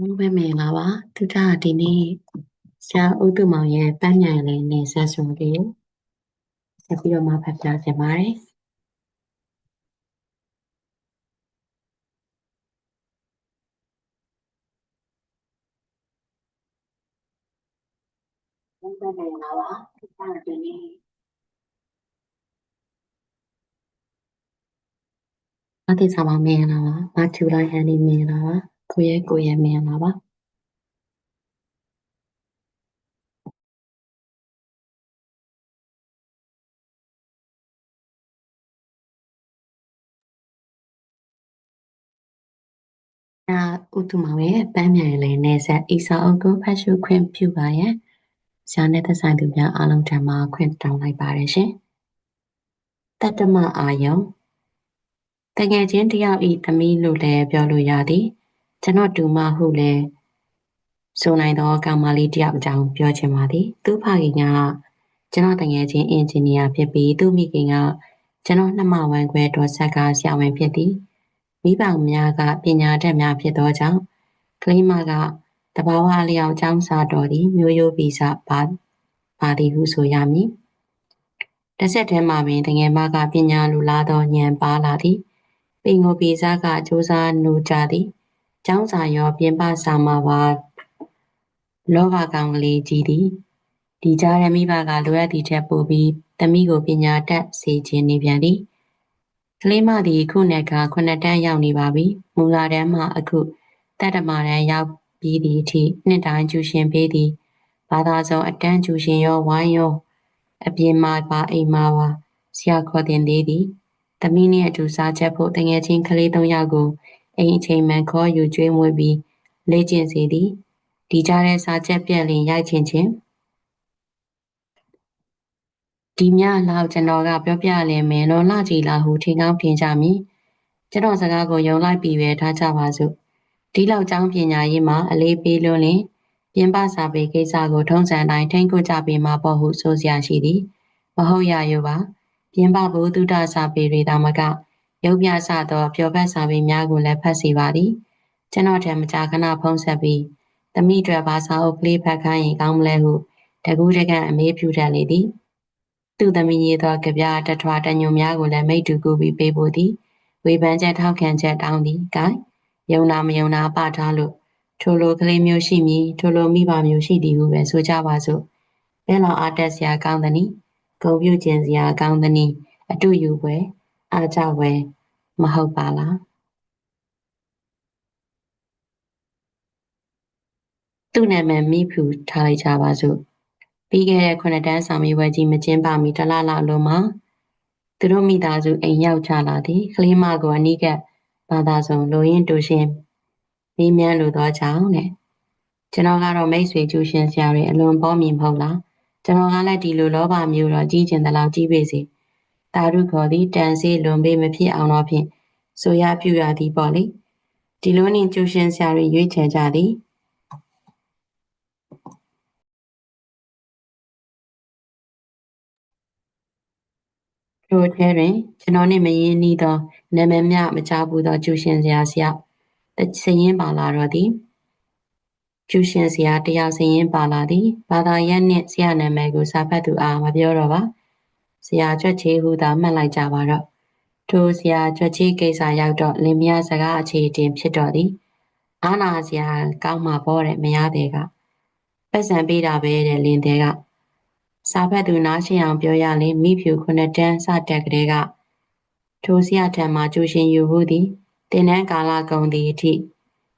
ဟုတ်ပဲမင်္ဂလာပါသူကဒီနေ့ဆရာဥတုမောင်ရဲ့ပန်းညံလေးနေဆက်ဆိုပြီးဆက်ပြီးတော့မှဖတ်ပြချင်ပါတယ်ဟုတ်ပဲမင်္ဂလာပါသူကဒီနေ့အတိစာမမင်္ဂလာပါမထူလိုက်ဟန်ဒီမင်္ဂလာပါ ကိုရဲ့ကိုရဲ့မင်္ဂလာပါအဲဥတုမောင်ရဲ့ပန်းညံလေးနေဆက်အီစာအုပ်ကိုဖတ်ရှုခွင့်ပြုပါရဲ့ဆရာနဲ့သက်ဆိုင်သူများအားလုံးထံမှခွင့်တောင်းလိုက်ပါတယ်ရှင်တတ္တမအာယုံတကယ်ချင်းတယောက်ဤသမီးလို့လည်းပြောလို့ရသည် ကျွန်တော်တူမဟုလည်းဆိုနိုင်သောကောင်မလေးတယောက်အကြောင်းပြောချင်ပါသည်သူဖခင်ကကျွန်တော်တကယ်ချင်းအင်ဂျင်နီယာဖြစ်ပြီးသူမိခင်ကကျွန်တော်နှမဝမ်းခွဲတော်ဆက်ကဆရာဝန်ဖြစ်သည်မိဘများကပညာတတ်များဖြစ်သောကြောင့်ကလေးမကတဘာဝလျောက်ကျောင်းစာတော်သည်မျိုးရိုးဗီဇပါပါသည်ဟုဆိုရမည်တစ်ဆက်တည်းမှာပင်တငယ်မကပညာလူလာသောဉာဏ်ပါလာသည်ပင်ကိုဗီဇကစူးစမ်းနူကြသည် ကျောင်းစာရောပြင်ပစာမှာပါလောဘကောင်ကလေးကြီးသည်ဒီကြားရမိဘကလိုအပ်သည့်ထက်ပိုပြီးတမိကိုပညာတတ်စေခြင်းနေပြန်သည်ကလေးမသည်ခုနှစ်ကခုနှစ်တန်းရောက်နေပါပြီမူလာတန်းမှအခုတတ္တမတန်းရောက်ပြီးသည့်အထိနှစ်တိုင်းကျူရှင်ပေးသည်ဘာသာစုံအတန်းကျူရှင်ရောဝိုင်းရောအပြင်မှာပါအိမ်မှာပါဆရာခေါ်တင်သေးသည်သမီးနှင့်အတူစားချက်ဖို့တငယ်ချင်းကလေးသုံးယောက်ကို အိမ်အချိန်မှန်ခေါ်ယူကျွေးမွေးပြီးလေ့ကျင့်စေသည်ဒီကြားတဲ့စားချက်ပြက်လင်ရိုက်ချင်ချင်းဒီမြလောက်ကျွန်တော်ကပြောပြလဲမယ်နော်လှကြည်လာဟုထင်ကောင်းပြင်ကြမည်ကျွန်တော်စကားကိုယုံလိုက်ပြီးပဲထားကြပါစို့ဒီလောက်ကျောင်းပညာရေးမှာအလေးပေးလို့လင်ပြင်ပစာပေကိစ္စကိုထုံးစံတိုင်းထိန်းကိုကြပေးမှာပေါ့ဟုဆိုစရာရှိသည်မဟုတ်ရရောပါပြင်ပဘုဒ္ဓစာပေတွေသာမက ရုပ်ပြဆသောပျော်ဘက်စာပေများကိုလည်းဖတ်စီပါသည်ကျွန်တော်ထံမကြာခဏဖုံးဆက်ပြီးတမိတွေဘာစာအုပ်ကလေးဖတ်ခိုင်းရင်ကောင်းမလဲဟုတကူးတကန်အမေးဖြူတတ်လေသည်သူ့သမီးရေးသောကြပြတထွားတညုံများကိုလည်းမိတ်တူကူပြီးပေးဖို့သည်ဝေဖန်ချက်ထောက်ခံချက်တောင်းသည်ကဲယုံနာမယုံနာပထားလို့ထိုလိုကလေးမျိုးရှိမည်ထိုလိုမိဘမျိုးရှိသည်ဟုပဲဆိုကြပါစို့ဘယ်လောက်အားတက်စရာကောင်းသနည်းဂုံပြုကျင်စရာကောင်းသနည်းအတူယူပွဲ အားကြပွဲမဟုတ်ပါလားသူ့နာမည်မိဖူထားလိုက်ကြပါစို့ပြီးခဲ့တဲ့ခုနှစ်တန်းဆောင်မေးပွဲကြီးမကျင်းပမီတလလောက်လုံးမှာသူတို့မိသားစုအိမ်ရောက်ချလာသည်ကလေးမကိုအနိကဘာသာဆောင်လိုရင်းတူရှင်မေးမြန်းလိုသောကြောင့်တဲ့ကျွန်တော်ကတော့မိတ်ဆွေကျူရှင်ဆရာတွေအလွန်ပေါ်မြင်မဟုတ်လားကျွန်တော်ကလည်းဒီလိုလောဘမျိုးတော့ကြီးကျင်သလောက်ကြီးပေစေ တာရုခေါ်သည်တန်စေးလွန်ပေးမဖြစ်အောင်တော့ဖြင့်ဆိုရပြူရသည်ပေါ့လေဒီလိုနေကျူရှင်ဆရာတွေရွေးချယ်ကြသည်ထိုအထဲတွင်ကျွန်တော်နှင့်မရင်းနှီးသောနာမည်မျှမကြားဘူးသောကျူရှင်ဆရာဆရာစရင်ပါလာတော့သည်ကျူရှင်ဆရာတယောက်စရင်ပါလာသည်ဘာသာရပ်နှင့်ဆရာနာမည်ကိုစာဖတ်သူအားမပြောတော့ပါ ဆရာကြွက်ချေဟုသာမှတ်လိုက်ကြပါတော့ထိုဆရာကြွက်ချေကိစ္စရောက်တော့လင်မယားစကားအခြေတင်ဖြစ်တော့သည်အာနာဆရာကောင်းမှာပေါ့တဲ့မရတဲ့ကပတ်စံပေးတာပဲတဲ့လင်တဲ့ကစာဖတ်သူနားရှင်းအောင်ပြောရလေမိဖြူခုနှစ်တန်းစတက်ကလေးကထိုဆရာထံမှကျူရှင်ယူမှုသည်တင်နန်းကာလကုန်သည့်အထိ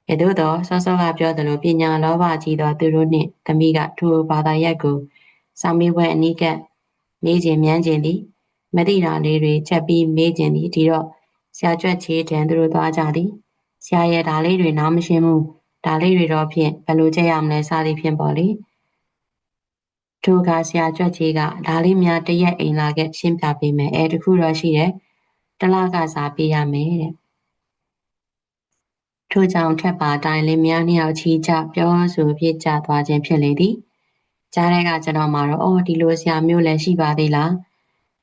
ရသို့သောစောစောကပြောသလိုပညာလောဘကြီးသောသူတို့နှင့်သမီးကထိုဘာသာရပ်ကိုစာမေးပွဲအနိက မေးခြင်းမြန်းခြင်းသည်မတိတာလေးတွေချက်ပြီးမေးခြင်းသည်ဒီတော့ဆရာကြွက်ချေတန်သူတို့သွားကြသည်ဆရာရဲ့ဒါလေးတွေနားမရှင်းဘူးဒါလေးတွေတော့ဖြင့်ဘယ်လိုကြည့်ရမလဲစသည်ဖြင့်ပေါ့လေထိုကဆရာကြွက်ကြီးကဒါလေးများတရက်အိမ်လာခဲ့ရှင်းပြပေးမယ်အဲတခုတော့ရှိတယ်တလားကစားပေးရမယ်တဲ့ထိုကြောင့်ထက်ပါတိုင်းလေးများနှစ်ယောက်ချီကြပြောဆိုပြစ်ကြသွားခြင်းဖြစ်လေသည် ကြားတဲ့ကကျွန်တော်မှာတော့အော်ဒီလိုဆရာမျိုးလည်းရှိပါသေးလား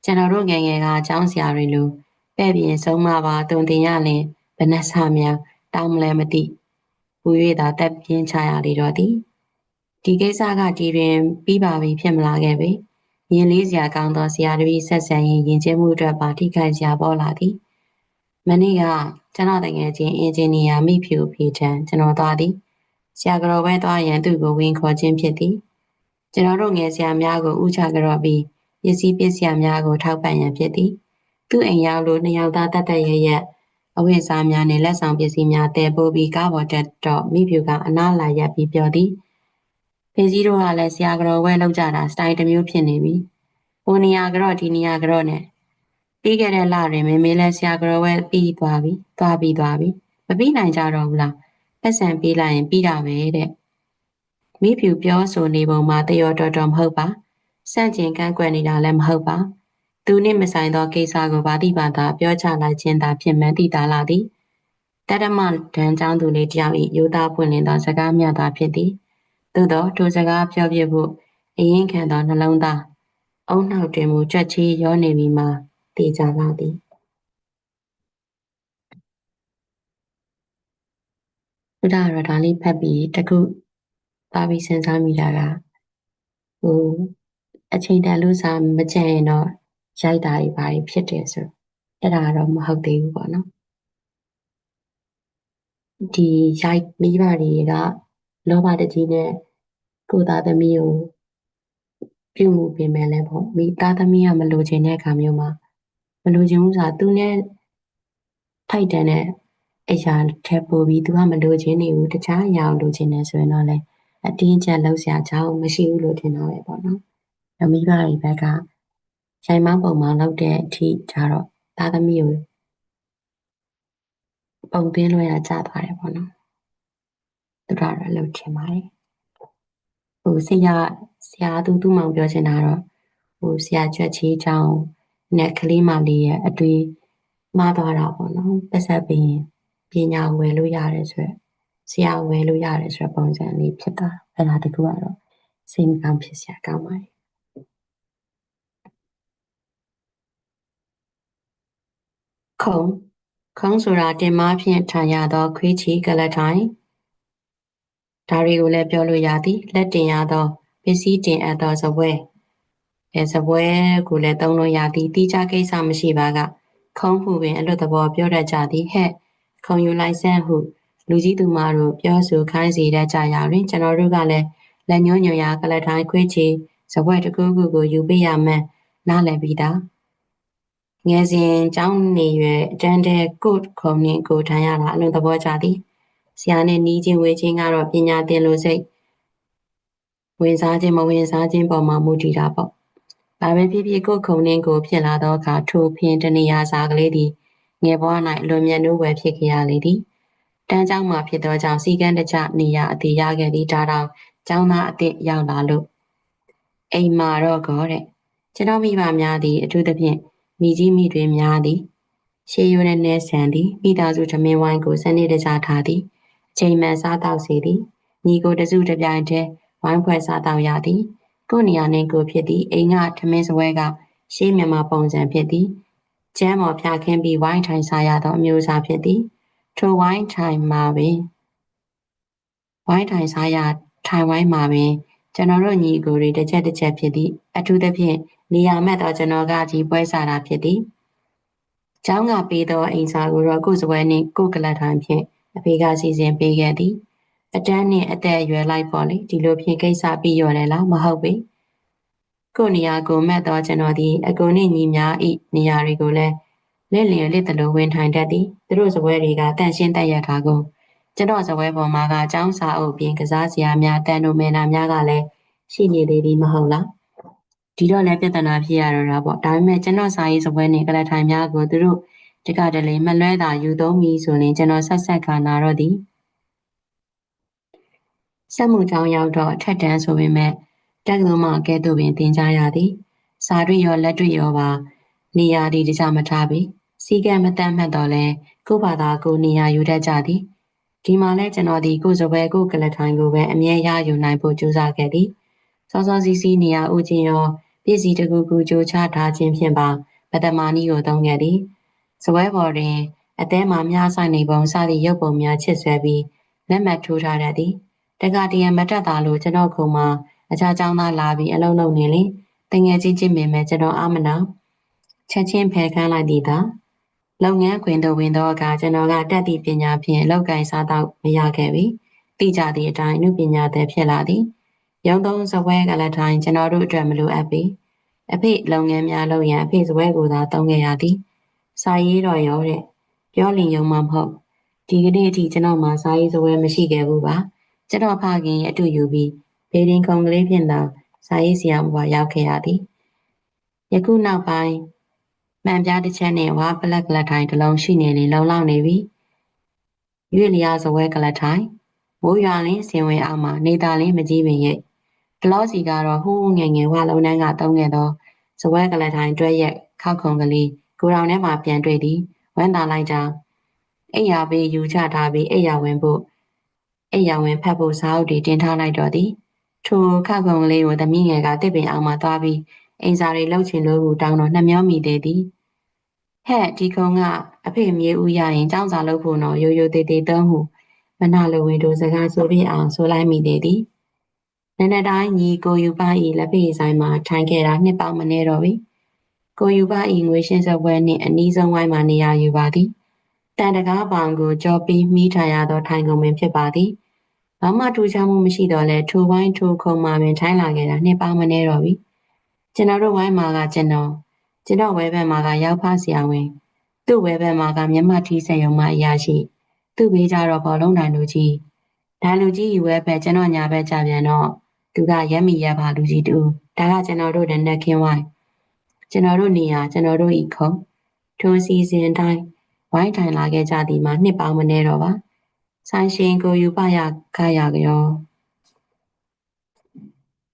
ကျွန်တော်တို့ငယ်ငယ်ကအကြောင်းဆရာတွေလိုပဲ့ပြင်ဆုံးမပါတုံတင်ရလင်ဘယ်နှဆများတောင်းမလဲမသိဝ၍သာတက်ပြင်းချရလေတော့သည်ဒီကိစ္စကဒီတွင်ပြီးပါပြီဖြစ်မလာခဲ့ပေရင်လေးစရာကောင်းသောဆရာတပည့်ဆက်ဆံရင်ယဉ်ကျေးမှုအတွက်ပါထိခိုက်စရာပေါ်လာသည်မနေ့ကကျွန်တော်တကယ်ချင်းအင်ဂျင်နီယာမိဖြူဖေထံကျွန်တော်သွားသည်ဆရာကတော်ပဲသွားရန်သူ့ကိုဝင်ခေါ်ခြင်းဖြစ်သည် ကျွန်တော်တို့ငယ်ဆရာများကိုဥချကြတော့ပြီးပစ္စည်းပစ္စည်းများကိုထောက်ပံ့ရန်ဖြစ်သည်သူ့အိမ်ရောက်လို့နှစ်ယောက်သားတတ်တတ်ရရက်အဝိစားများနဲ့လက်ဆောင်ပစ္စည်းများတည်ပို့ပြီးကားပေါ်တက်တော့မိဖြူကအနားလာရက်ပြီးပြောသည်ဖေကြီးတို့ကလည်းဆရာကတော်ဝဲလောက်ကြတာစတိုင်တစ်မျိုးဖြစ်နေပြီ။ဟိုနေရာကတော့ဒီနေရာကတော့နဲ့ပြီးခဲ့တဲ့လတွင်မေမေလည်းဆရာကတော်ဝဲပြီးသွားပြီ။သွားပြီးသွားပြီ။မပြီးနိုင်ကြတော့ဘူးလား။ပတ်စံပေးလိုက်ရင်ပြီးတာပဲတဲ့။ မိဖြူပြောဆိုနေပုံမှာတရောတော်တော်မဟုတ်ပါ။စန့်ကျင်ကန့်ကွက်နေတာလည်းမဟုတ်ပါ။သူနှင့်မဆိုင်သောကိစ္စကိုဗာတိပါတာပြောချလိုက်ခြင်းသာဖြစ်မှန်သိတာလားသည်။တရမဒန်ကျောင်းသူလေးတယောက်၏ယူသားပွင့်လင်းသောစကားများသာဖြစ်သည်။သို့သောထိုစကားပြောပြဖို့အရင်ခံသောနှလုံးသားအုံနှောက်တွင်မူကြွက်ချီရောနေပြီမှာတည်ကြလာသည်ဘုရားရဒါလေးဖတ်ပြီးတခု ပါပြီးစဉ်းစားမိတာကဟိုအချိန်တန်လို့စားမကြံရင်တော့ရိုက်တာတွေဘာတွေဖြစ်တယ်ဆိုအဲ့ဒါတော့မဟုတ်သေးဘူးပေါ့နော်ဒီရိုက်မိဘတွေကလောဘတကြီးနဲ့ကိုသားသမီးကိုပြုမှုပေးမယ်လဲပေါ့မိသားသမီးကမလိုချင်တဲ့အခါမျိုးမှာမလိုချင်ဘူးဆိုတာသူနဲ့ထိုက်တန်တဲ့အရာထက်ပိုပြီးသူကမလိုချင်နေဘူးတခြားအရာကိုလိုချင်နေဆိုရင်တော့လေ အတင်းကျပ်လှုပ်ရှားချောင်းမရှိဘူးလို့ထင်တော့ပဲပေါ့နော်။မိဘတွေဘက်ကရိုင်မောင်းပုံမှန်လောက်တဲ့အထိကျတော့သားသမီးကိုပုံသွင်းလို့ရကြသွားတယ်ပေါ့နော်။သူတို့ကတော့လှုပ်ချင်ပါတယ်။ဟိုဆရာဆရာသူသူ့မောင်ပြောချင်တာတော့ဟိုဆရာကြွက်ချီချောင်းနဲ့ကလေးမလေးရဲ့အတွေ့မှားသွားတာပေါ့နော်ပတ်သက်ပြီးပညာဝယ်လို့ရတယ်ဆိုရယ် ဆရာဝယ်လို့ရတယ်ဆိုရယ်ပုံစံလေးဖြစ်တာအဲ့ဒါတကူကတော့စိတ်မကောင်းဖြစ်စရာကောင်းပါတယ်ခုံခုံဆိုတာတင်မားဖြင့်ထိုင်ရသောခွေးချီကလထိုင်ဒါတွေကိုလည်းပြောလို့ရသည်လက်တင်ရသောပစ္စည်းတင်အပ်သောဇပွဲအဲဇပွဲကိုလည်းသုံးလို့ရသည်တိကျကိစ္စမရှိပါကခုံးမှုပင်အလွတ်သဘောပြောတတ်ကြသည်ဟဲ့ခုံယူလိုက်စမ်းဟု လူကြီးသူမတို့ပြောဆိုခိုင်းစေတတ်ကြရာတွင်ကျွန်တော်တို့ကလည်းလက်ညှိုးညွှန်ရာကလထိုင်းခွေးချီဇပွဲတစ်ခုခုကိုယူပေးရမှန်းနားလည်ပြီးသားငယ်စဉ်ကျောင်းနေရွယ်အတန်းတဲ့ကုတ်ခုံနှင့်ကိုထိုင်ရတာအလွန်သဘောကျသည်ဆရာနဲ့နီးချင်းဝေးချင်းကတော့ပညာသင်လို့စိတ်ဝင်စားခြင်းမဝင်စားခြင်းပေါ်မှာမူတည်တာပေါ့။ဘာပဲဖြစ်ဖြစ်ကိုယ်ခုံနှင်းကိုဖြစ်လာသောအခါထိုဖင်တနေရာစာကလေးသည်ငယ်ဘဝ၌လွန်မြတ်နိုးဝယ်ဖြစ်ခဲ့ရလေသည်။ တန်းကျောင်းမှာဖြစ်သောကြောင့်စီကံတကျနေရအသေးရခဲ့သည့်ဒါတောင်ကျောင်းသားအသစ်ရောက်လာလို့အိမ်မှာတော့ကောတဲ့ခြေတော်မိဘများသည်အထူးသဖြင့်မိကြီးမိတွေများသည်ရှေးရိုးနဲ့နဲဆန်သည်မိသားစုဓမင်းဝိုင်းကိုစနစ်တကျထားသည်အချိန်မှန်စားတော့စေသည်ညီကိုတစုတပြိုင်တည်းဝိုင်းဖွဲ့စားတော့ရသည်ကိုနေရာနှင့်ကိုဖြစ်သည်အိမ်ကဓမင်းစပွဲကရှေးမြန်မာပုံစံဖြစ်သည်ကျမ်းပေါ်ဖြာခင်းပြီးဝိုင်းထိုင်စားရသောအမျိုးအစားဖြစ်သည်။ ထိုဝိုင်းထိုင်မှာပင်ဝိုင်းထိုင်စားရထိုင်ဝိုင်းမှာပင်ကျွန်တော်တို့ညီကိုတွေတစ်ချက်တစ်ချက်ဖြစ်သည်အထူးသဖြင့်နေရာမဲ့သောကျွန်တော်ကကြီးပွဲစားတာဖြစ်သည်ကျောင်းကပေးသောအိမ်စာကိုတော့ကိုယ်စပွဲနှင့်ကိုယ်ကလတ်ထိုင်ဖြင့်အဖေကစီစဉ်ပေးခဲ့သည်အတန်းနှင့်အသက်အရွယ်လိုက်ပေါ့လေဒီလိုဖြင့်ကိစ္စပြီးရော်တယ်လားမဟုတ်ပေကိုနေရာကိုမက်တော့ကျွန်တော်ဒီအကုန်နဲ့ညီများဤနေရာတွေကိုလည်း လက်လျင်လက်တလို့ဝင်ထိုင်တတ်သည်သူတို့စပွဲတွေကတန့်ရှင်းတက်ရထားကုန်ကျွန်တော်စပွဲပေါ်မှာကចောင်းစာအုပ်ပြင်ကစားစရာများတန်တို့မဲနာများကလည်းရှိနေသေးသည်မဟုတ်လားဒီတော့လည်းပြဿနာဖြစ်ရတော့တာပေါ့ဒါပေမဲ့ကျွန်တော်စာရေးစပွဲနဲ့ကလထိုင်များကိုသူတို့တကတလေမလွဲတာယူသုံးပြီဆိုရင်ကျွန်တော်ဆက်ဆက်ခါနာတော့သည်စက်မှုကြောင်းရောက်တော့ထက်တန်းဆိုပေမဲ့တက္ကသိုလ်မှာကဲ့သို့ပင်သင်ကြားရသည်စာတွေ့ရောလက်တွေ့ရောပါနေရာဒီတခြားမထားပြီ စီကံမတတ်မှတ်တော့လဲကို့ဘာသာကိုနေရာယူတတ်ကြသည်ဒီမှာလဲကျွန်တော်ဒီကိုစပွဲကိုကလထိုင်ကိုပဲအမြဲရယူနိုင်ဖို့ကြိုးစားခဲ့သည်စောစောစီးစီးနေရာဦးချင်းရောပြည်စည်းတကူကူကြိုးချထားခြင်းဖြင့်ပါပထမနည်းကိုသုံးခဲ့သည်စပွဲပေါ်တွင်အသေးမှမြားဆိုင်နေပုံစသည့်ရုပ်ပုံများချစ်ဆွဲပြီးလက်မှတ်ထိုးထားတတ်သည်တက္ကတရံမတက်တာလို့ကျွန်တော်ခုံမှာအခြားကျောင်းသားလာပြီးအလုံးလုံးနေလေတငယ်ချင်းချင်းပင်မဲ့ကျွန်တော်အာမနာချက်ချင်းဖယ်ခန်းလိုက်သည်သာ လုပ်ငန်းခွင်သို့ဝင်သောအခါကျွန်တော်ကတက်သည့်ပညာဖြင့်လောက်ကင်စားတော့မရခဲ့ပြီတိကျသည့်အတိုင်းအမှုပညာသည်ဖြစ်လာသည်ရုံသုံးစပွဲကလည်းတိုင်းကျွန်တော်တို့အတွက်မလိုအပ်ပေအဖေလုပ်ငန်းများလုပ်ရန်အဖေစပွဲကိုသာတုံးခဲ့ရသည်စာရေးတော်ရောတဲ့ပြောလင်ယုံမှမဟုတ်ဒီကနေ့အထိကျွန်တော်မှစာရေးစပွဲမရှိခဲ့ဘူးပါကျွန်တော်ဖခင်ရဲ့အတူယူပြီးဘေဒင်ခုံကလေးဖြင့်သာစာရေးဆရာဘဝရောက်ခဲ့ရသည်ယခုနောက်ပိုင်း မှန်ပြားတစ်ချက်နဲ့ဝါပလက်ကလထိုင်တစ်လုံးရှိနေလေလုံလောက်နေပြီရွေလျာစပွဲကလထိုင်မိုးရွာလင်းစင်ဝင်အောင်မှာနေသားလင်းမကြီးပင်ရဲ့ဒလောစီကတော့ဟိုးငယ်ငယ်ဝါလုံးတန်းကတုံးခဲ့သောစပွဲကလထိုင်တွဲရက်ခောက်ခုံကလေးကိုရောင်ထဲမှာပြန်တွေ့သည်ဝမ်းသာလိုက်တာအိယာပေးယူချထားပြီးအိယာဝင်ဖို့အိယာဝင်ဖတ်ဖို့စာအုပ်တွေတင်ထားလိုက်တော့သည်ထိုခောက်ခုံကလေးကိုသမီးငယ်ကတစ်ပင်အောင်မှသွားပြီးအိမ်စာတွေလှုပ်ချင်လို့တောင်းတော့နှမျောမိသေးသည် ဟဲ့ဒီကုန်းကအဖေမြေဦးရရင်ចောင်းစာလုပ်ဖို့တော့ရိုးရိုးသေးသေးသုံးဟုမနာလိုဝင်တို့စကားဆိုပြအောင်ဆိုလိုက်မိသေးသည်နန္ဒတိုင်းညီကိုယူပဤလက်ဖေးဆိုင်မှာထိုင်ခဲ့တာနှစ်ပေါင်းမနေတော့ပြီကိုယူပဤငွေရှင်းစပွဲနှင့်အနီးဆုံးဝိုင်းမှာနေရာယူပါသည်တန်တကားပောင်ကိုကြောပြီးမိထိုင်ရသောထိုင်ကုန်ပင်ဖြစ်ပါသည်ဘာမှထူးခြားမှုမရှိတော့လဲထိုဝိုင်းထိုခုံမှာပင်ထိုင်လာခဲ့တာနှစ်ပေါင်းမနေတော့ပြီကျွန်တော်တို့ဝိုင်းမှာကကျွန်တော် ကျွန်တော်ဝဲဘက်မှာကရောက်ဖဆရာဝင်သူ့ဝဲဘက်မှာကမျက်မှတ်ထီးဆက်ရုံမှအရာရှိသူ့ဘေးကြတော့ဘောလုံးတိုင်လူကြီးဒါလူကြီးယူဝဲဘက်ကျွန်တော်ညာဘက်ကြပြန်တော့သူကရက်မိရက်ပါလူကြီးတူဒါကကျွန်တော်တို့တဲ့နက်ခင်းဝိုင်းကျွန်တော်တို့နေရာကျွန်တော်တို့ဤခုံထိုစီစဉ်တိုင်းဝိုင်းထိုင်လာခဲ့ကြသည်မှာနှစ်ပေါင်းမနေတော့ပါဆိုင်ရှင်ကိုယူပရခရရော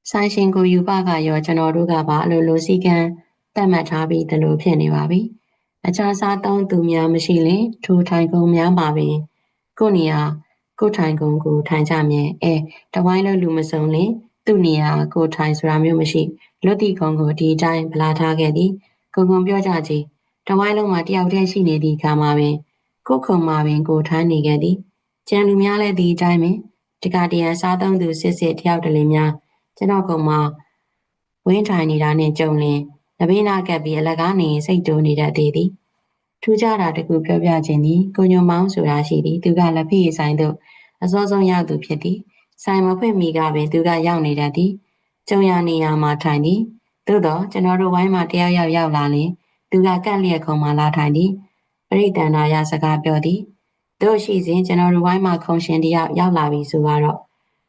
ဆိုင်ရှင်ကိုယူပကရောကျွန်တော်တို့ကပါအလိုလိုစီကံ တတ်မှတ်ထားပြီးတလို့ဖြစ်နေပါပြီ။အခြားစားသုံးသူများမရှိရင်ထိုထိုင်ကုန်များမှာပင်ကိုနေရာကိုထိုင်ကုန်ကိုထိုင်ကြမြဲအဲတဝိုင်းလုံးလူမစုံလင်သူ့နေရာကိုထိုင်ဆိုတာမျိုးမရှိလွတ်တိကုံကိုဒီအတိုင်းဗလာထားခဲ့သည်ကိုကုံပြောကြကြည်တဝိုင်းလုံးမှာတယောက်တည်းရှိနေသည့်ခါမှာပင်ကိုခုံမှာပင်ကိုထိုင်နေခဲ့သည်ကျန်လူများလည်းဒီအတိုင်းပင်တကတရန်စားသုံးသူစစ်စစ်တယောက်တလေများကျွန်တော်ကောင်မှဝင်းထိုင်နေတာနဲ့ကြုံလင် နဘေးနာကပ်ပြီးအလကားနေစိတ်တိုးနေတတ်သေးသည်ထူးခြားတာတကူပြောပြခြင်းသည်ကိုညုံမောင်းဆိုတာရှိသည်သူကလက်ဖေးဆိုင်သို့အစောဆုံးရောက်သူဖြစ်သည်ဆိုင်မဖွင့်မီကပင်သူကရောက်နေတတ်သည်ကျုံရနေရာမှာထိုင်သည်သို့တော့ကျွန်တော်တို့ဝိုင်းမှာတယောက်ယောက်ရောက်လာရင်သူကကန့်လျက်ခုံမှလာထိုင်သည်ပရိတန်နာရစကားပြောသည်တို့ရှိစဉ်ကျွန်တော်တို့ဝိုင်းမှာခုံရှင်တယောက်ရောက်လာပြီဆိုတော့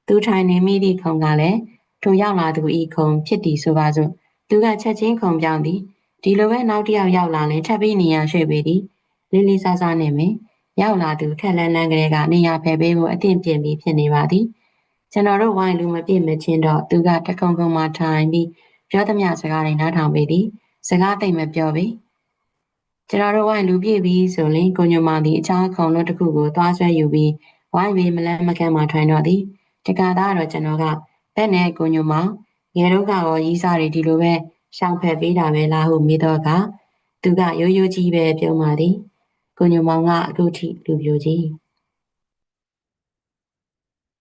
သူထိုင်နေမိသည့်ခုံကလည်းထိုရောက်လာသူဤခုံဖြစ်သည်ဆိုပါစို့ သူကချက်ချင်းခုံပြောင်းသည်ဒီလိုပဲနောက်တစ်ယောက်ရောက်လာရင်ထပ်ပြီးနေရာရွှေ့ပေးသည်လေးလေးစားစားနဲ့မင်းရောက်လာသူခက်လန်းလန်းကလေးကနေရာဖယ်ပေးဖို့အသင့်ပြင်ပြီးဖြစ်နေပါသည်ကျွန်တော်တို့ဝိုင်းလူမပြည့်မချင်းတော့သူကတကုံကုံမှထိုင်ပြီးပြောသမျှစကားတွေနားထောင်ပေးသည်စကားသိမ့်မပြောပေကျွန်တော်တို့ဝိုင်းလူပြည့်ပြီးဆိုရင်ကိုညမသည်အခြားခုံလို့တစ်ခုကိုသွားဆွဲယူပြီးဝိုင်းပြီးမလန်းမကန်းမှထိုင်တော့သည်တကာသားတော့ကျွန်တော်ကဘက်နဲ့ကိုညမင ယ်တော့ကရောရီးစားတွေဒီလိုပဲရှောင်ဖက်ပေးတာပဲလားဟုမေးတော့ကသူကရိုးရိုးကြီးပဲပြောမှသည်ကိုညမောင်ကအခုထိလူပြိုကြီး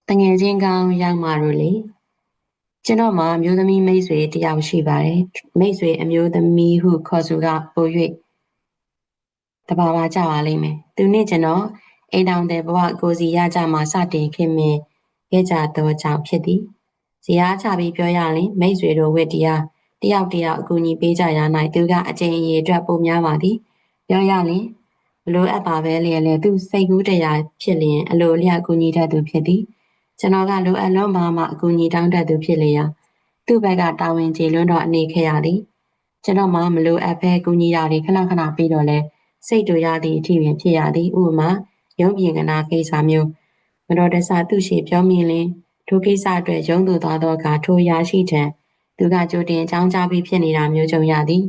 တငယ်ချင်းကောင်းရောက်မှတော့လေကျွန်တော်မှာမျိုးသမီးမိတ်ဆွေတယောက်ရှိပါတယ်မိတ်ဆွေအမျိုးသမီးဟုခေါ်သူကပို၍တဘာဝကြပါလိမ့်မယ်သူနဲ့ကျွန်တော်အိမ်တောင်တဲ့ဘဝကိုစီရကြမှာစတင်ခင်မင်ခဲ့ကြသောကြောင့်ဖြစ်သည် ဇရာချပြီးပြောရရင်မိတ်ဆွေတို့ဝိတရားတယောက်တယောက်အကူအညီပေးကြရနိုင်သူကအကျင့်အရေးအတွက်ပိုများပါသည်ပြောရရင်ဘလို့အပ်ပါပဲလျက်လေသူစိတ်ကူးတရားဖြစ်လျင်အလိုအလျောက်အကူအညီတတ်သူဖြစ်သည်ကျွန်တော်ကလိုအပ်လုံးမှမှအကူအညီတောင်းတတ်သူဖြစ်လျက်သူ့ဘက်ကတာဝန်ကျေလွန်းတော့အနေခဲ့ရသည်ကျွန်တော်မှမလိုအပ်ပဲကူညီတာတွေခဏခဏပြီးတော့လဲစိတ်တူရသည့်အထိပင်ဖြစ်ရသည်ဥပမာရုပ်ပြင်ကနာကိစ္စမျိုးမတော်တဆသူ့ရှိပြောမိလင် ထိုကိစ္စအတွက်ရုံးသူသွားသောအခါထိုရရှိထံသူကကြိုတင်အကြောင်းကြားပြီးဖြစ်နေတာမျိုးကြုံရသည်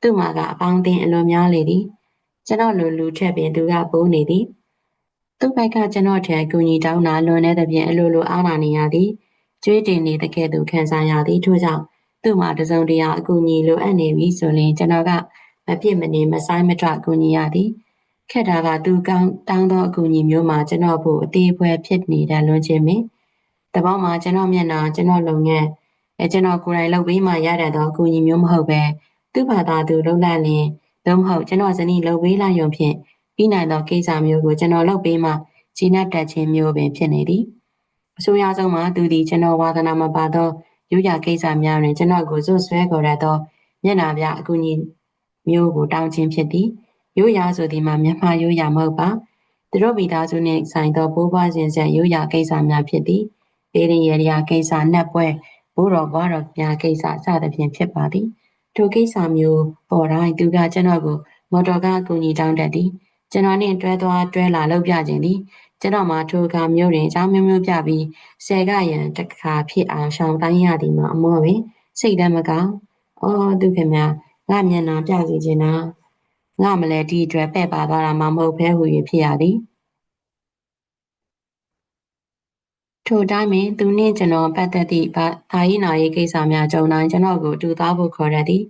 သူ့မှာကအပေါင်းအသင်းအလွန်များလေသည်ကျွန်တော်လူလူထက်ပင်သူကပိုးနေသည်သူ့ဘက်ကကျွန်တော်ထံကူညီတောင်းတာလွန်တဲ့သဖြင့်အလိုလိုအားနာနေရသည်ကျွေးတင်နေတဲ့ကဲ့သို့ခံစားရသည်ထို့ကြောင့်သူ့မှာတစုံတရာအကူအညီလိုအပ်နေပြီဆိုရင်ကျွန်တော်ကမပြစ်မနေမဆိုင်မထွက်ကူညီရသည်ခက်တာကသူကောင်းတောင်းသောအကူအညီမျိုးမှာကျွန်တော်ဖို့အသေးအဖွဲဖြစ်နေတဲ့လွန်ခြင်းမင်း တပေါင်းမှာကျွန်တော်မျက်နှာကျွန်တော်လုပ်ငန်းအဲကျွန်တော်ကိုယ်တိုင်လုပ်ပြီးမှရတတ်သောအကူအညီမျိုးမဟုတ်ပဲသူ့ဘာသာသူလုပ်လိုက်ရင်သို့မဟုတ်ကျွန်တော်ဇနီးလုပ်ပေးလိုက်ရုံဖြင့်ပြီးနိုင်သောကိစ္စမျိုးကိုကျွန်တော်လုပ်ပေးမှဂျင်းနဲ့တက်ခြင်းမျိုးပင်ဖြစ်နေသည်အဆိုးရဆုံးမှာသူသည်ကျွန်တော်ဝါသနာမပါသောရိုးရာကိစ္စများတွင်ကျွန်တော်ကိုဇွတ်ဆွဲခေါ်ရသောမျက်နာပြအကူအညီမျိုးကိုတောင်းခြင်းဖြစ်သည်ရိုးရာဆိုသည်မှာမြန်မာရိုးရာမဟုတ်ပါသူတို့မိသားစုနှင့်ဆိုင်သောဘိုးဘွားစဉ်ဆက်ရိုးရာကိစ္စများဖြစ်သည် ဒေရင်ရရာကိစ္စနှက်ပွဲဘိုးတော်ဘွားတော်များကိစ္စစသဖြင့်ဖြစ်ပါသည်ထိုကိစ္စမျိုးပေါ်တိုင်းသူကကျွန်တော်ကိုမော်တော်ကားအကူအညီတောင်းတတ်သည်ကျွန်တော်နှင့်တွဲသွားတွဲလာလောက်ပြခြင်းသည်ကျွန်တော်မှာထိုကမျိုးတွင်အကြောင်းမျိုးမျိုးပြပြီးဆယ်ကရန်တခါဖြစ်အောင်ရှောင်တိုင်းရသည်မှာအမောပင်စိတ်တမ်းမကောင်းအော်သူခင်ဗျာငါမျက်နှာပြစီခြင်းနာငါမလဲဒီအတွက်ပဲ့ပါသွားတာမှမဟုတ်ဘဲဟူ၍ဖြစ်ရသည် ထိုတိုင်းပင်သူနှင့်ကျွန်တော်ပတ်သက်သည့်ဘာသာရေးနာရေးကိစ္စများကြုံတိုင်းကျွန်တော်ကိုအတူသားဖို့ခေါ်ရသည်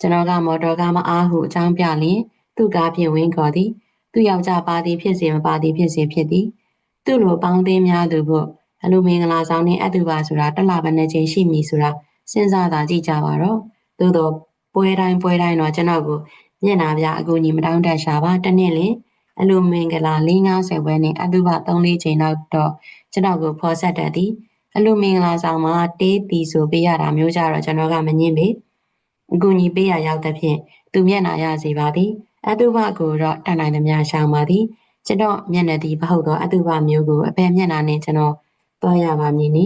ကျွန်တော်ကမော်တော်ကားမအားဟုအကြောင်းပြလျင်သူ့ကားဖြင့်ဝင်းခေါ်သည်သူ့ယောက်ျားပါသည်ဖြစ်စေမပါသည်ဖြစ်စေဖြစ်သည်သူ့လိုပေါင်းသိမ်းများသူဖို့အလိုမင်္ဂလာဆောင်နှင့်အတူပါဆိုတာတလဘနဲ့ချင်းရှိမည်ဆိုတာစဉ်းစားသာကြည့်ကြပါတော့သို့တော့ပွဲတိုင်းပွဲတိုင်းတော့ကျွန်တော်ကိုမျက်နာပြအကူကြီးမတောင်းတတ်ရှာပါတနေ့လင် အလိုမင်္ဂလာ450ပွဲနဲ့အတုပ3-4ချိန်တော့တော့ကျွန်တော်ကိုဖော်ဆက်တတ်သည်အလိုမင်္ဂလာဆောင်မှာတေးတီဆိုပေးရတာမျိုးကြတော့ကျွန်တော်ကမငင်းပေအကူကြီးပေးရရောက်တဲ့ဖြင့်သူမျက်နာရစေပါသည်အတုပကိုတော့တန်နိုင်သမျှရှောင်ပါသည်ကျွန်တော်မျက်နှာသည်မဟုတ်သောအတုပမျိုးကိုအပေမျက်နှာနဲ့ကျွန်တော်သွားရပါမည်နီ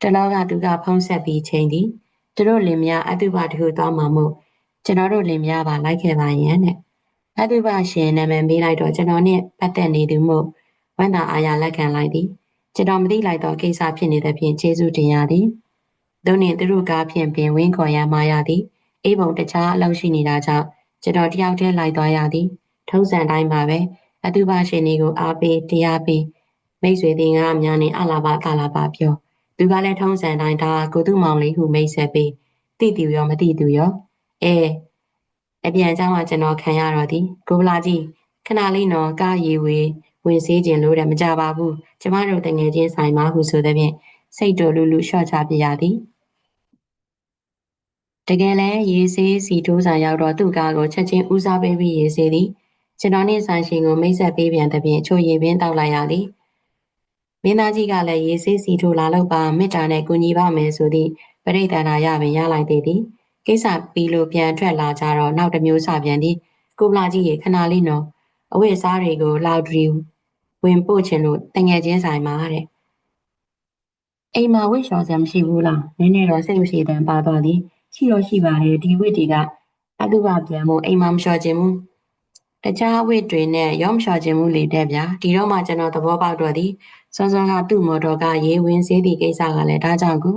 တလောကသူကဖုံးဆက်ပြီးချိန်သည်သူတို့လင်မယားအတုပတခုသွားမှာမို့ကျွန်တော်တို့လင်မယားပါလိုက်ခဲ့ပါရန်တဲ့ အတုပရှင်နာမည်ပေးလိုက်တော့ကျွန်တော်နဲ့ပတ်သက်နေသူမို့ဝန်တာအာရလက်ခံလိုက်သည်ကျွန်တော်မသိလိုက်တော့ကိစ္စဖြစ်နေတဲ့ဖြင့်ကျေးဇူးတင်ရသည်သူနှင့်သူတို့ကားဖြင့်ပင်ဝင်းခေါ်ရမှာရသည်အိဘုံတခြားအလုပ်ရှိနေတာကြောင့်ကျွန်တော်တယောက်တည်းလိုက်သွားရသည် ထုံးစံတိုင်းပါပဲအတုပရှင်တွေကိုအားပေးတရားပေးမိတ်ဆွေတင်ကားများနဲ့အလာပါကလာပါပြောသူကလည်းထုံးစံတိုင်းဒါကိုသူ့မောင်လေးဟုမိတ်ဆက်ပေးတိတူရောမတိတူရောအဲ အပြန်ကြောင်းကကျွန်တော်ခံရတော့သည်ကိုဗလာကြီးခဏလေးနော်ကားရီဝေးဝင်စေးခြင်းလို့တယ်မကြပါဘူးကျမတို့တငယ်ချင်းဆိုင်မှာဟုဆိုတဲ့ဖြင့်စိတ်တော်လူလူလျှော့ချပြရသည်တကယ်လဲရေစေးစီတိုးစာရောက်တော့သူ့ကားကိုချက်ချင်းဦးစားပေးပြီးရေစေးသည်ကျွန်တော်နှင့်ဆိုင်ရှင်ကိုမိတ်ဆက်ပေးပြန်တဲ့ဖြင့်ချိုရေပင်တောက်လိုက်ရသည်မင်းသားကြီးကလည်းရေစေးစီထိုးလာလို့ပါမေတ္တာနဲ့ကူညီပါမယ်ဆိုသည့်ပရိသန္တာရပင်ရလိုက်သေးသည် ကိစ္စပြီးလို့ပြန်ထွက်လာကြတော့နောက်တစ်မျိုးစပြန်သည်ကိုဗလာကြီးရေခဏလေးနော်အဝတ်အစားတွေကိုလောက်ဒရီဝင်ပို့ချင်လို့တငယ်ချင်းဆိုင်မှာတဲ့အိမ်မှာဝတ်လျှော်စရာမရှိဘူးလားနည်းနည်းတော့စိတ်မရှိတမ်းပါသွားသည်ရှိတော့ရှိပါတယ်ဒီဝတ်တွေကအတုပပြန်မို့အိမ်မှာမလျှော်ခြင်းဘူးတခြားဝတ်တွေနဲ့ရောမလျှော်ခြင်းဘူးလေတဲ့ဗျာဒီတော့မှကျွန်တော်သဘောပေါက်တော့သည်စောစောကသူ့မော်တော်ကရေဝင်စေးသည့်ကိစ္စကလည်းဒါကြောင့်ကူ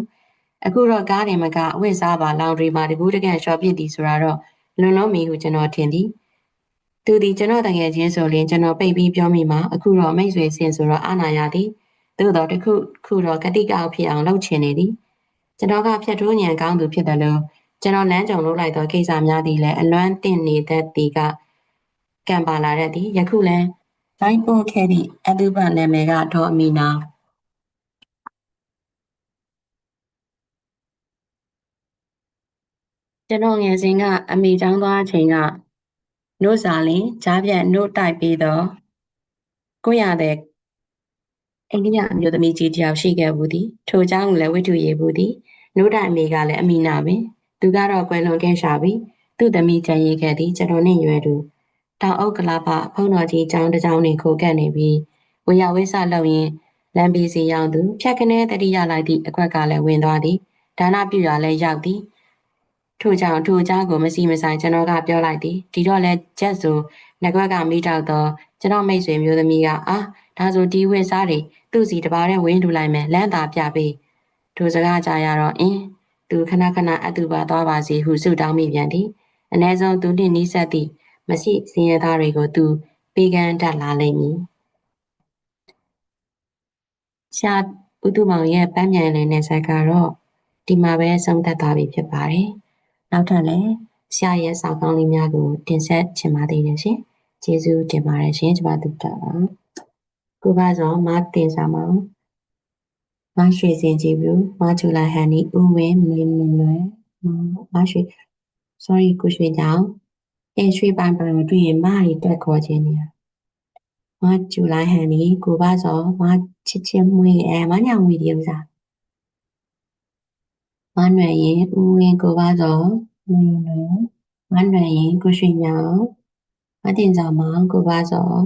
အခုတော့ကားတွေမကအဝတ်စားပါလောင်ဒရီမှာတကူးတကန်လျှော်ပြစ်သည်ဆိုတာတော့လွန်လုံးမီဟုကျွန်တော်ထင်သည်သူဒီကျွန်တော်တကယ်ချင်းဆိုရင်ကျွန်တော်ပိတ်ပြီးပြောမိမှာအခုတော့မိတ်ဆွေစင်ဆိုတော့အာနာရသည်သို့တော့တခုခုတော့ကတိကောက်ဖြစ်အောင်လုပ်ချင်နေသည်ကျွန်တော်ကဖြတ်ထိုးညံကောင်းသူဖြစ်တယ်လို့ကျွန်တော်လမ်းကြုံလုပ်လိုက်သောကိစ္စများသည်လည်းအလွမ်းတင့်နေတတ်သည်ကကံပါလာတဲ့သည်ယခုလည်းဇိုင်းပို့ခဲ့သည့်အတုပနာမည်ကဒေါ်အမီနာ ကျွန်တော်ငယ်စဉ်ကအမိချောင်းသွားအချိန်ကနို့စာလင်ကြားပြတ်နို့တိုက်ပြီးတော့ကိုရတဲ့အိန္ဒိယအမျိုးသမီးကြီးတယောက်ရှိခဲ့ဘူးသည်ထိုเจ้าကလည်းဝိတုရေဘူးသည်နို့တိုင်အမေကလည်းအမိနာပင်သူကတော့ကွယ်လွန်ခဲ့ရှာပြီသူ့သမီးကြံရည်ခဲ့သည်ကျွန်တော်နဲ့ရွယ်သူတောင်အုပ်ကလာပဖုံတော်ကြီးကျောင်းတစ်ကျောင်းနေခိုကက်နေပြီးဝေယဝိဆလုပ်ရင်လမ်းပြီးစီရောက်သူဖြတ်ကနေတတိယလိုက်သည့်အခွက်ကလည်းဝင်သွားသည်ဒါနပြုရလည်းရောက်သည် ထို့ကြောင့်ထိုအကြောင်းကိုမစီမဆိုင်ကျွန်တော်ကပြောလိုက်သည်ဒီတော့လဲချက်ဆိုငကွက်ကမိတောက်တော့ကျွန်တော်မိတ်ဆွေမျိုးသမီးကအာဒါဆိုဒီဝင်းစားတွေသူ့စီတပါးနဲ့ဝင်းထူလိုက်မယ်လမ်းသာပြပေးထိုစကားကြရတော့အင်းသူခဏခဏအတူပါသွားပါစီဟုဆုတောင်းမိပြန်သည်အ ਨੇ ဆုံးသူနှင့်နီးစပ်သည့်မရှိစင်ရသားတွေကိုသူပေးကမ်းတတ်လာလိမ့်မည်ရှာဥတုမောင်ရဲ့ပန်းမြန်လည်တဲ့ဇက်ကတော့ဒီမှာပဲဆုံးသက်သွားပြီဖြစ်ပါတယ် နောက်ထပ်လည်းဆရာရဲ့စာကောင်းလေးများကိုတင်ဆက်ချင်ပါသေးတယ်ရှင်ကျေးဇူးတင်ပါတယ်ရှင်ကျွန်မတို့တာပါကိုပါဆောင်မတင်စာမောင်မရွှေစင်ကြည်ဘူးမချူလာဟန်နီဦးဝင်းမင်းမင်းလွယ်မရွှေ sorry ကိုရွှေကြောင့်အဲရွှေပိုင်ပိုင်မတွေ့ရင်မရီတက်ခေါ်ခြင်းနေမချူလာဟန်နီကိုပါဆောင်မချစ်ချင်းမွေးအဲမညောင်ဝီဒီဥစား မနွယ်ရင်ဦးဝင်းကိုပါဆောင်မင်းလွယ်မနွယ်ရင်ကိုရွှေမြောင်မတင်စာမောင်ကိုပါဆောင်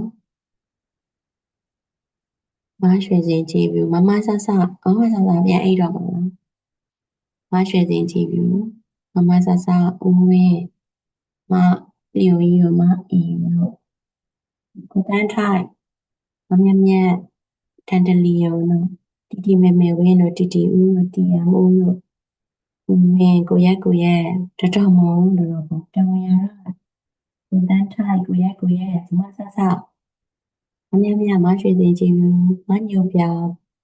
မရွှေစင်ကြည်ဘူးမမဆဆအော်ဆဆပြန်အိတ်တော့ပါလားမရွှေစင်ကြည်ဘူးမမဆဆဦးဝင်းမလျိုရီတို့မအီတို့ကိုတန်းထိုက်မမြတ်မြတ်တန်တလီယုံတို့တီတီမေမေဝင်းတို့တီတီဦးတို့တီယမ်ဦးတို့ ဦးဝင်းကိုရက်ကိုရက်တတော်မုံတို့တော့ပေါ့တောင်ရရကိုတန်းထိုက်ကိုရက်ကိုရက်မဆဆမမြတ်မြတ်မရွှေစင်ကြည်ဘူးမညိုပြ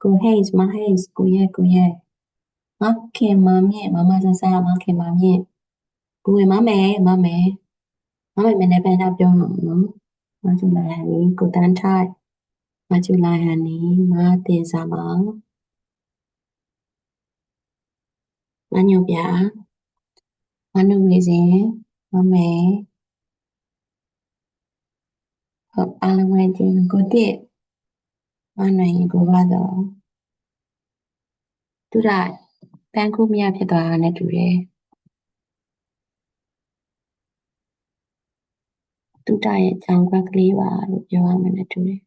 ကိုဟိတ်မဟိတ်ကိုရက်ကိုရက်မခင်မမြင့်မမဆဆမခင်မမြင့်ကိုဝင် မမယ်မမယ်မမယ်မနေ့ပြန်တော့ပြောတော့နော်မကျူလာဟန်နီကိုတန်းထိုက်မကျူလာဟန်နီမတင်စာမောင်မညိုပြမနုဝေစင်မမယ်ဟုတ်အားလုံးပဲကျင်းကိုတစ်မနိုင်ရင်ကိုပါတော့သူရပန်းခုမရဖြစ်သွားတာနဲ့တူတယ်သူတရဲ့အကြောင်းကွက်ကလေးပါလို့ပြောရမယ်နဲ့တူတယ်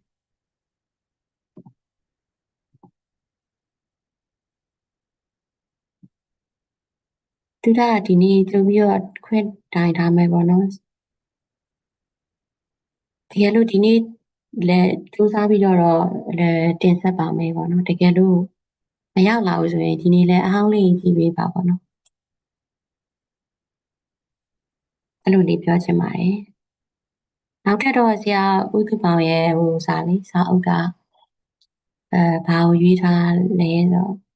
သူတကဒီနေ့ကြိုပြီးတော့ခွင့်တိုင်ထားမယ်ပေါ့နော်တကယ်လို့ဒီနေ့လည်းစူးစမ်းပြီးတော့တော့လည်းတင်ဆက်ပါမယ်ပေါ့နော်တကယ်လို့မရောက်လာဘူးဆိုရင်ဒီနေ့လည်းအဟောင်းလေးကြည့်ပေးပါပေါ့နော်အဲ့လိုလေးပြောချင်ပါတယ်နောက်ထပ်တော့ဆရာဥက္ကပောင်ရဲ့ဟိုစာလေးစာအုပ်ကအဲဘာကိုရွေးထားလဲဆိုတော့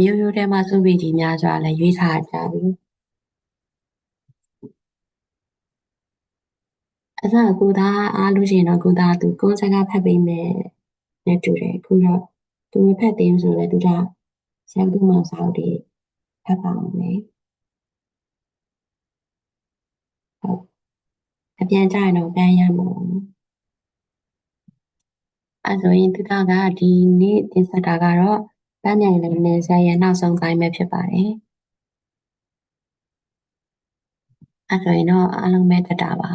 မျိုးရိုးထဲမှာစုပြီးကြီးများစွာလည်းရွေးထားကြပြီအစကိုသားအားလို့ရှိရင်တော့ကိုသားသူကုန်းစကားဖတ်ပေးမယ်နဲ့တူတယ်အခုတော့သူမဖတ်သေးဘူးဆိုလည်းသူကဆရာသူမှစာအုပ်တွေဖတ်ပါအောင်လေဟုတ်အပြန်ကြရင်တော့ပန်းရမှာအဲဆိုရင်သူကကဒီနေ့တင်ဆက်တာကတော့ ပန်းမြိုင်လည်းနေဆက်ရဲ့နောက်ဆုံးပိုင်းပဲဖြစ်ပါတယ်အဲဆိုရင်တော့အားလုံးပဲတက်တာပါ